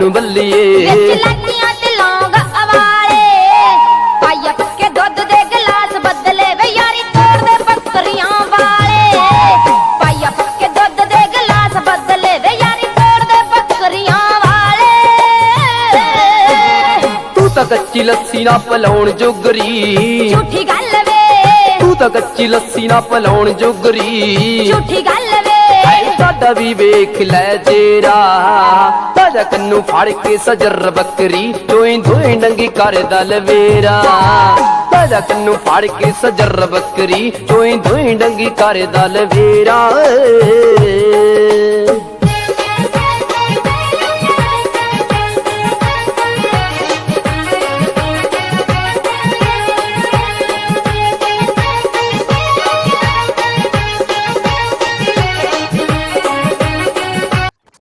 ਕੰਨੂ ਬੱਲੀਏ। ਵਿੱਚ ਲਾਚੀਆਂ ਤੇ ਲੌਂਗ ਅਵਾਲੇ। ਪਾਇਆ ਪੱਕੇ ਦੁੱਧ ਦੇ ਗਲਾਸ ਬਦਲੇ ਵੇ ਯਾਰੀ ਤੋੜ ਦੇ ਬੱਕਰੀਆਂ ਵਾਲੇ। ਪਾਇਆ ਪੱਕੇ ਦੁੱਧ ਦੇ ਗਲਾਸ ਬਦਲੇ ਵੇ ਯਾਰੀ ਤੋੜ ਦੇ ਬੱਕਰੀਆਂ ਵਾਲੇ। ਤੂੰ ਤਾਂ ਕੱਚੀ ਲੱਸੀ ਨਾ ਪਲਾਉਣ ਜੋਗਰੀ। ਝੂਠੀ ਗੱਲ ਵੇ। ਤੂੰ ਤਾਂ ਕੱਚੀ ਲੱਸੀ ਨਾ ਪਲਾਉਣ ਜੋਗਰੀ। ਝੂਠੀ ਗੱਲ ਵੇ। ਸਾਡਾ ਵੀ ਵੇਖ ਲੈ ਜੇਰਾ। ਤਾਜਾ ਕੰਨੂ ਫੜ ਕੇ ਸਜਰ ਬੱਕਰੀ, ਦੋਈ ਦੋਈ ਨੰਗੀ ਕਰਦਾ ਲਵੇਰਾ। ਤਾਜਾ ਕੰਨੂ ਫੜ ਕੇ ਸਜਰ ਬੱਕਰੀ, ਦੋਈ ਦੋਈ ਨੰਗੀ ਕਰਦਾ ਲਵੇਰਾ।